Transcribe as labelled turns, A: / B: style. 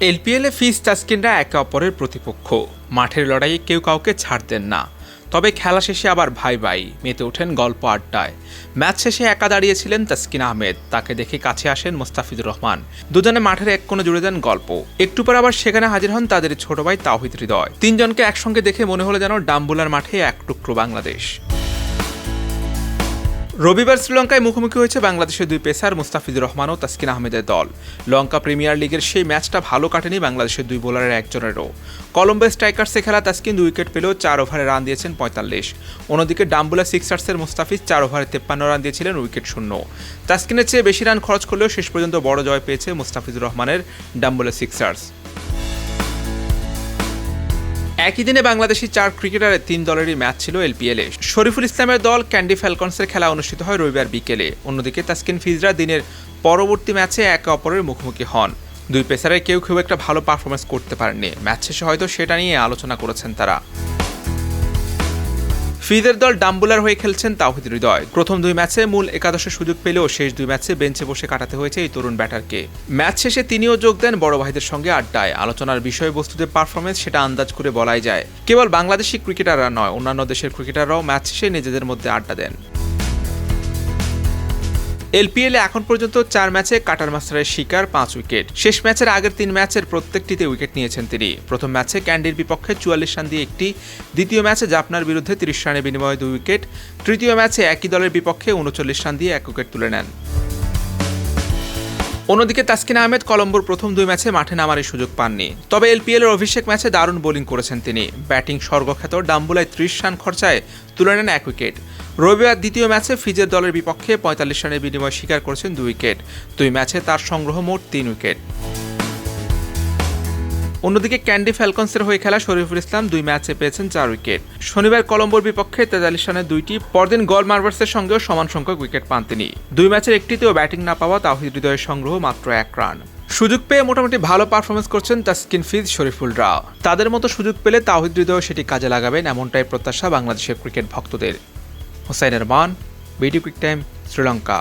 A: এলপিএলে ফিস তাস্কিনরা একে অপরের প্রতিপক্ষ। মাঠের লড়াইয়ে কেউ কাউকে ছাড়তেন না। তবে খেলা শেষে আবার ভাই ভাই মেতে ওঠেন গল্প আড্ডায়। ম্যাচ শেষে একা দাঁড়িয়েছিলেন তাসকিন আহমেদ। তাকে দেখে কাছে আসেন মোস্তাফিজুর রহমান। দুজনে মাঠের এক কোণে জুড়ে দেন গল্প। একটু পর আবার সেখানে হাজির হন তাদের ছোট ভাই তাওহিদ হৃদয়। তিনজনকে একসঙ্গে দেখে মনে হলো যেন ডাম্বুলার মাঠে এক টুকরো বাংলাদেশ। রবিবার শ্রীলঙ্কায় মুখোমুখি হয়েছে বাংলাদেশের দুই পেসার মুস্তাফিজুর রহমান ও তাসকিন আহমেদের দল। লঙ্কা প্রিমিয়ার লিগের সেই ম্যাচটা ভালো কাটেনি বাংলাদেশের দুই বোলারের একজনেরও। কলম্বো স্ট্রাইকার্সে খেলা তাসকিন দুই উইকেট পেলেও চার ওভারে রান দিয়েছেন পঁয়তাল্লিশ। অন্যদিকে ডাম্বুলা সিক্সার্সের মুস্তাফিজ চার ওভারে তেপ্পান্ন রান দিয়েছিলেন উইকেট শূন্য। তাসকিনের চেয়ে বেশি রান খরচ করলেও শেষ পর্যন্ত বড় জয় পেয়েছে মুস্তাফিজুর রহমানের ডাম্বুলা সিক্সার্স। একই দিনে বাংলাদেশি চার ক্রিকেটারের তিন দলেরই ম্যাচ ছিল এলপিএলে। শরীফুল ইসলামের দল ক্যান্ডি ফ্যালকনসের খেলা অনুষ্ঠিত হয় রবিবার বিকেলে। অন্যদিকে তাসকিন ফিজরা দিনের পরবর্তী ম্যাচে একে অপরের মুখোমুখি হন। দুই পেসারে কেউ খুব একটা ভালো পারফরমেন্স করতে পারেননি। ম্যাচ শেষে হয়তো সেটা নিয়ে আলোচনা করেছেন তারা। ফিদের দল ডাম্বুলার হয়ে খেলছেন তাওহিদ হৃদয়। প্রথম দুই ম্যাচে মূল একাদশে সুযোগ পেলেও শেষ দুই ম্যাচে বেঞ্চে বসে কাটাতে হয়েছে এই তরুণ ব্যাটারকে। ম্যাচ শেষে তিনিও যোগ দেন বড় ভাইদের সঙ্গে আড্ডায়। আলোচনার বিষয়বস্তুতে পারফরমেন্স সেটা আন্দাজ করে বলাই যায়। কেবল বাংলাদেশি ক্রিকেটাররা নয়, অন্যান্য দেশের ক্রিকেটাররাও ম্যাচ শেষে নিজেদের মধ্যে আড্ডা দেন। এলপিএলে এখন পর্যন্ত চার ম্যাচে কাটার মাস্টারের শিকার, পাঁচ উইকেট। শেষ ম্যাচের আগের তিন ম্যাচের প্রত্যেকটিতে উইকেট নিয়েছেন তিনি। প্রথম ম্যাচে ক্যান্ডির বিপক্ষে চুয়াল্লিশ রান দিয়ে একটি, দ্বিতীয় ম্যাচে জাপনার বিরুদ্ধে তিরিশ রানের বিনিময়ে দুই উইকেট, তৃতীয় ম্যাচে একই দলের বিপক্ষে উনচল্লিশ রান দিয়ে এক উইকেট তুলে নেন। অন্যদিকে তাসকিন আহমেদ কলম্বোর প্রথম দুই ম্যাচে মাঠে নামারই সুযোগ পাননি। তবে এলপিএল এর অভিষেক ম্যাচে দারুণ বোলিং করেছেন তিনি। ব্যাটিং স্বর্গখ্যাত ডাম্বুলায় ত্রিশ রান খরচায় তুলে নেন এক উইকেট। রবিবার দ্বিতীয় ম্যাচে ফিজের দলের বিপক্ষে পঁয়তাল্লিশ রানের বিনিময় স্বীকার করেছেন দুই উইকেট। দুই ম্যাচে তার সংগ্রহ মোট তিন উইকেট। অন্যদিকে ক্যান্ডি ফ্যালকনসের হয়ে খেলা শরীফুল ইসলাম দুই ম্যাচে পেয়েছেন চার উইকেট। শনিবার কলম্বোর বিপক্ষে তেতাল্লিশ রানের দুইটি, পরদিন গল মার্ভার্সের সঙ্গেও সমান সংখ্যক উইকেট পান তিনি। দুই ম্যাচের একটিতেও ব্যাটিং না পাওয়া তাহিদ হৃদয়ের সংগ্রহ মাত্র এক রান। সুযোগ পেয়ে মোটামুটি ভালো পারফরমেন্স করছেন তাসকিন ফিজ শরীফুলরা। তাদের মতো সুযোগ পেলে তাহিদ হৃদয় সেটি কাজে লাগাবেন এমনটাই প্রত্যাশা বাংলাদেশের ক্রিকেট ভক্তদের। Hossain Rahman BD quick time, Sri Lanka.